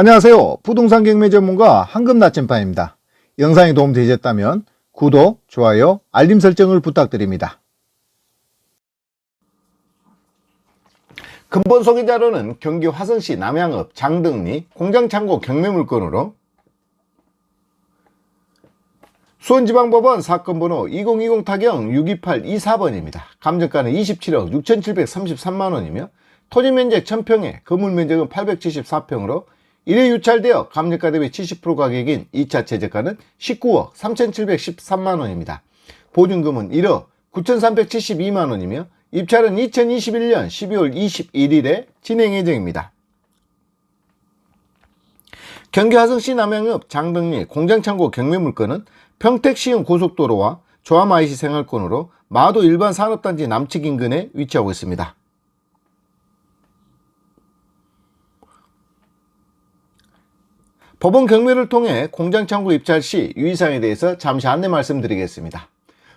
안녕하세요. 부동산 경매 전문가 황금 나침반입니다. 영상이 도움되셨다면 구독, 좋아요, 알림 설정을 부탁드립니다. 근본 소개 자료는 경기 화성시 남양읍 장등리 공장창고 경매 물건으로 수원지방법원 사건 번호 2020 타경 62824번입니다. 감정가는 27억 6733만원이며 토지 면적 1000평에 건물 면적은 874평으로 1회 유찰되어 감정가 대비 70% 가격인 2차 최저가는 19억 3713만원입니다. 보증금은 1억 9372만원이며 입찰은 2021년 12월 21일에 진행 예정입니다. 경기 화성시 남양읍 장등리 공장창고 경매물건은 평택시흥 고속도로와 조암 IC 생활권으로 마도 일반 산업단지 남측 인근에 위치하고 있습니다. 법원 경매를 통해 공장창고 입찰 시 유의사항에 대해서 잠시 안내 말씀드리겠습니다.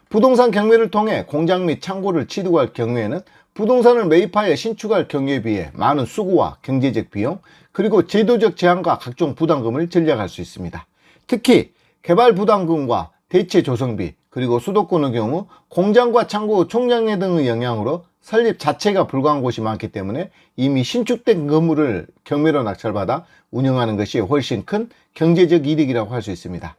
부동산 경매를 통해 공장 및 창고를 취득할 경우에는 부동산을 매입하여 신축할 경우에 비해 많은 수고와 경제적 비용, 그리고 제도적 제한과 각종 부담금을 전략할 수 있습니다. 특히 개발 부담금과 대체 조성비, 그리고 수도권의 경우 공장과 창고 총량례 등의 영향으로 설립 자체가 불가한 곳이 많기 때문에 이미 신축된 건물을 경매로 낙찰받아 운영하는 것이 훨씬 큰 경제적 이득이라고 할 수 있습니다.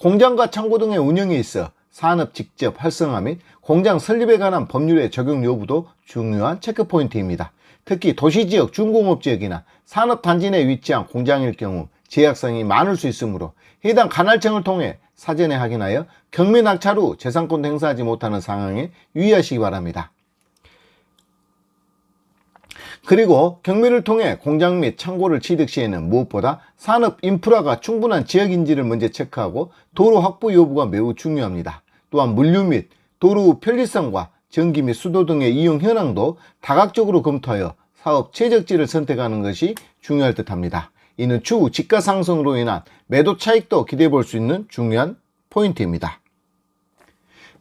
공장과 창고 등의 운영에 있어 산업 직접 활성화 및 공장 설립에 관한 법률의 적용 여부도 중요한 체크포인트입니다. 특히 도시지역, 중공업 지역이나 산업단지 내 위치한 공장일 경우 제약성이 많을 수 있으므로 해당 관할청을 통해 사전에 확인하여 경매 낙찰 후 재산권 행사하지 못하는 상황에 유의하시기 바랍니다. 그리고 경매를 통해 공장 및 창고를 취득 시에는 무엇보다 산업 인프라가 충분한 지역인지를 먼저 체크하고 도로 확보 여부가 매우 중요합니다. 또한 물류 및 도로 편리성과 전기 및 수도 등의 이용 현황도 다각적으로 검토하여 사업 최적지를 선택하는 것이 중요할 듯 합니다. 이는 추후 지가 상승으로 인한 매도 차익도 기대해 볼 수 있는 중요한 포인트입니다.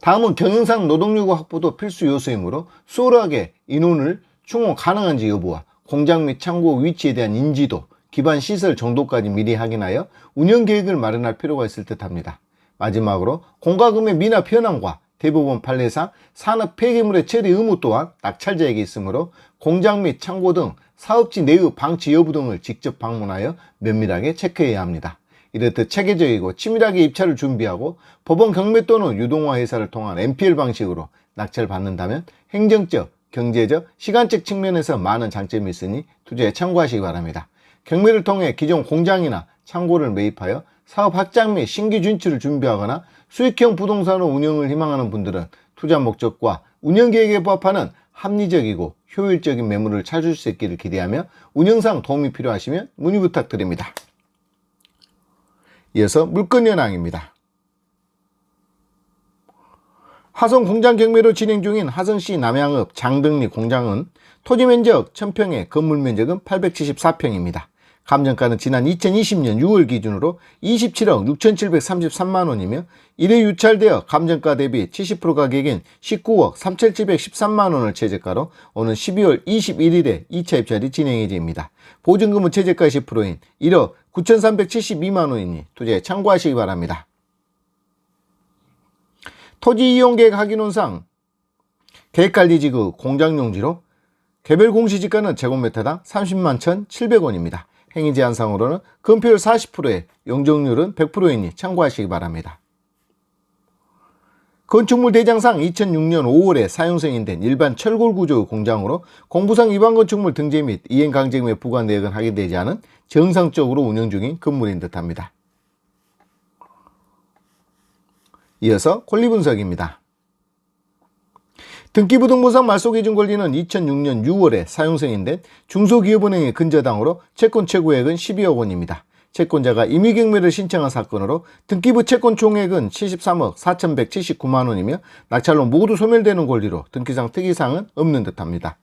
다음은 경영상 노동요구 확보도 필수 요소이므로 수월하게 인원을 충원 가능한지 여부와 공장 및 창고 위치에 대한 인지도, 기반 시설 정도까지 미리 확인하여 운영 계획을 마련할 필요가 있을 듯 합니다. 마지막으로 공과금의 미납 현황과 대법원 판례상 산업 폐기물의 처리 의무 또한 낙찰자에게 있으므로 공장 및 창고 등 사업지 내의 방치 여부 등을 직접 방문하여 면밀하게 체크해야 합니다. 이렇듯 체계적이고 치밀하게 입찰을 준비하고 법원 경매 또는 유동화 회사를 통한 MPL 방식으로 낙찰을 받는다면 행정적, 경제적, 시간적 측면에서 많은 장점이 있으니 투자에 참고하시기 바랍니다. 경매를 통해 기존 공장이나 창고를 매입하여 사업 확장 및 신규 진출을 준비하거나 수익형 부동산을 운영을 희망하는 분들은 투자 목적과 운영 계획에 부합하는 합리적이고 효율적인 매물을 찾을 수 있기를 기대하며 운영상 도움이 필요하시면 문의 부탁드립니다. 이어서 물건 현황입니다. 화성 공장 경매로 진행 중인 화성시 남양읍 장등리 공장은 토지 면적 1000평에 건물 면적은 874평입니다. 감정가는 지난 2020년 6월 기준으로 27억 6,733만 원이며 1회 유찰되어 감정가 대비 70% 가격인 19억 3,713만 원을 최저가로 오는 12월 21일에 2차 입찰이 진행 예정입니다. 보증금은 최저가 10%인 1억 9,372만 원이니 투자에 참고하시기 바랍니다. 토지 이용 계획 확인원상 계획관리지구 공장용지로 개별 공시지가는 제곱미터당 30만 1,700원입니다. 행위 제한상으로는 금표율 40%에 용적률은 100%이니 참고하시기 바랍니다. 건축물 대장상 2006년 5월에 사용 승인된 일반 철골 구조 공장으로 공부상 위반 건축물 등재 및 이행 강제금의 부과 내역은 확인되지 않은 정상적으로 운영 중인 건물인 듯합니다. 이어서 권리 분석입니다. 등기부등본상 말소기준 권리는 2006년 6월에 사용 승인된 중소기업은행의 근저당으로 채권 최고액은 12억 원입니다. 채권자가 임의경매를 신청한 사건으로 등기부 채권 총액은 73억 4,179만 원이며 낙찰로 모두 소멸되는 권리로 등기상 특이사항은 없는 듯합니다.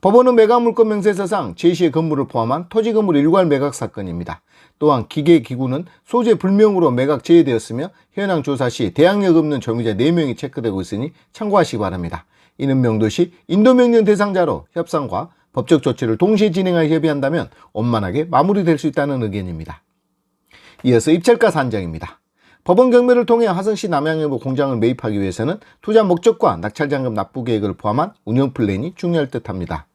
법원은 매각물건 명세서상 제시의 건물을 포함한 토지 건물 일괄 매각 사건입니다. 또한 기계 기구는 소재 불명으로 매각 제외되었으며 현황 조사 시 대항력 없는 조미자 4명이 체크되고 있으니 참고하시기 바랍니다. 이는 명도시 인도명령 대상자로 협상과 법적 조치를 동시에 진행할 협의한다면 원만하게 마무리될 수 있다는 의견입니다. 이어서 입찰가 산정입니다. 법원 경매를 통해 화성시 남양여고 공장을 매입하기 위해서는 투자 목적과 낙찰자금 납부 계획을 포함한 운영 플랜이 중요할 듯합니다.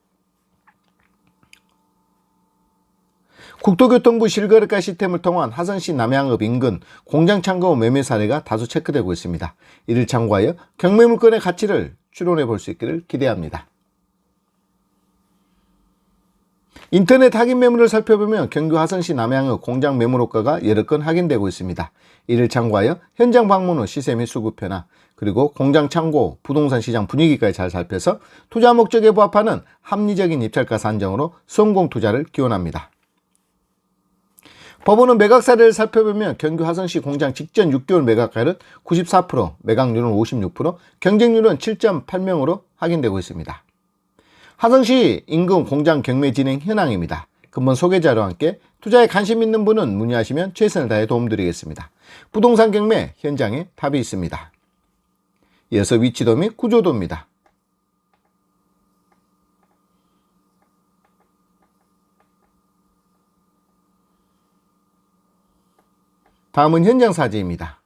국토교통부 실거래가 시스템을 통한 화성시 남양읍 인근 공장 창고 매매 사례가 다수 체크되고 있습니다. 이를 참고하여 경매 물건의 가치를 추론해 볼 수 있기를 기대합니다. 인터넷 확인 매물을 살펴보면 경기 화성시 남양의 공장 매물 호가가 여러 건 확인되고 있습니다. 이를 참고하여 현장 방문 후 시세 및 수급 변화, 그리고 공장 창고, 부동산 시장 분위기까지 잘 살펴서 투자 목적에 부합하는 합리적인 입찰가 산정으로 성공 투자를 기원합니다. 법원은 매각 사례를 살펴보면 경기 화성시 공장 직전 6개월 매각가율은 94%, 매각률은 56%, 경쟁률은 7.8명으로 확인되고 있습니다. 화성시 인근 공장 경매 진행 현황입니다. 근본 소개 자료와 함께 투자에 관심 있는 분은 문의하시면 최선을 다해 도움드리겠습니다. 부동산 경매 현장에 답이 있습니다. 이어서 위치도 및 구조도입니다. 다음은 현장 사진입니다.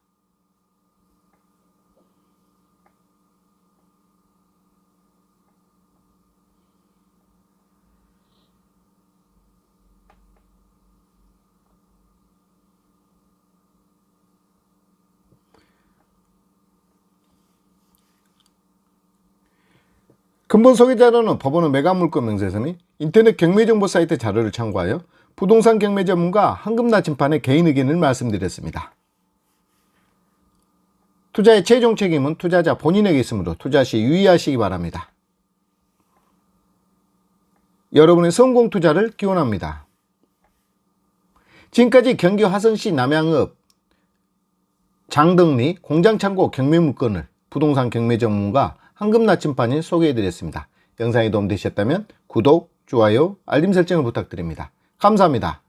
근본 소개 자료는 법원의 매각 물건 명세서 및 인터넷 경매 정보 사이트 자료를 참고하여 부동산 경매 전문가 한금 나침판의 개인 의견을 말씀드렸습니다. 투자의 최종 책임은 투자자 본인에게 있으므로 투자 시 유의하시기 바랍니다. 여러분의 성공 투자를 기원합니다. 지금까지 경기 화성시 남양읍 장덕리 공장창고 경매 물건을 부동산 경매 전문가 황금 나침반이 소개해드렸습니다. 영상이 도움되셨다면 구독, 좋아요, 알림 설정을 부탁드립니다. 감사합니다.